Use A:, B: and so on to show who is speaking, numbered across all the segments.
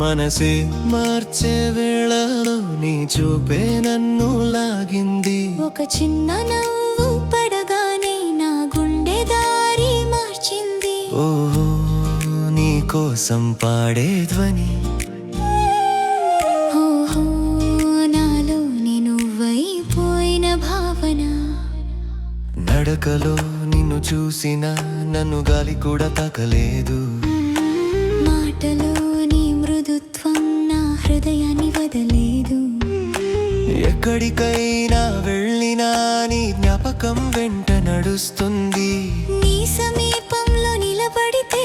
A: మనసే మార్చే వేళలో నీ చూపే నన్ను లాగింది.
B: ఒక చిన్న నవ్వు పడగానే నా గుండె దారి మార్చింది.
A: ఓహో నీ కోసం పాడే ధ్వని.
B: ఓహో నాలో నువ్వైపోయిన భావన.
A: నడకలో నిన్ను చూసిన నన్ను గాలి కూడా తాకలేదు. ఎక్కడికైనా వెళ్ళినా నీ జ్ఞాపకం వెంట నడుస్తుంది.
B: నీ సమీపంలో నిలబడితే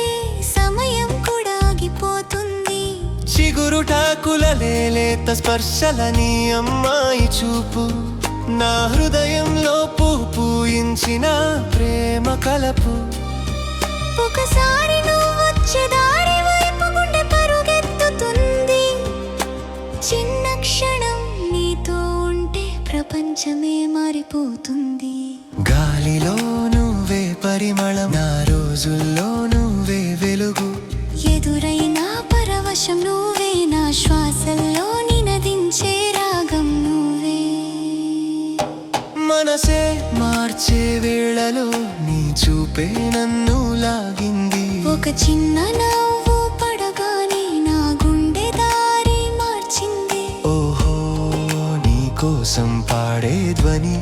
B: సమయం కూడా ఆగిపోతుంది.
A: చిగురుటాకుల లేలేత స్పర్శల నీ అమ్మాయి చూపు. నా హృదయంలో పూ పూయించిన ప్రేమ కలపు.
B: ఒకసారి ప్రపంచమే మారిపోతుంది.
A: గాలిలో నువ్వే పరిమళం నా రోజుల్లో నువ్వే వెలుగు.
B: ఎదురైన పరవశం నువ్వే నా శ్వాసల్లో నినదించే రాగం నువ్వే.
A: మనసే మార్చే వేళలో నీ చూపే నన్ను లాగింది.
B: ఒక చిన్న
A: కోసం పాడే ధ్వని.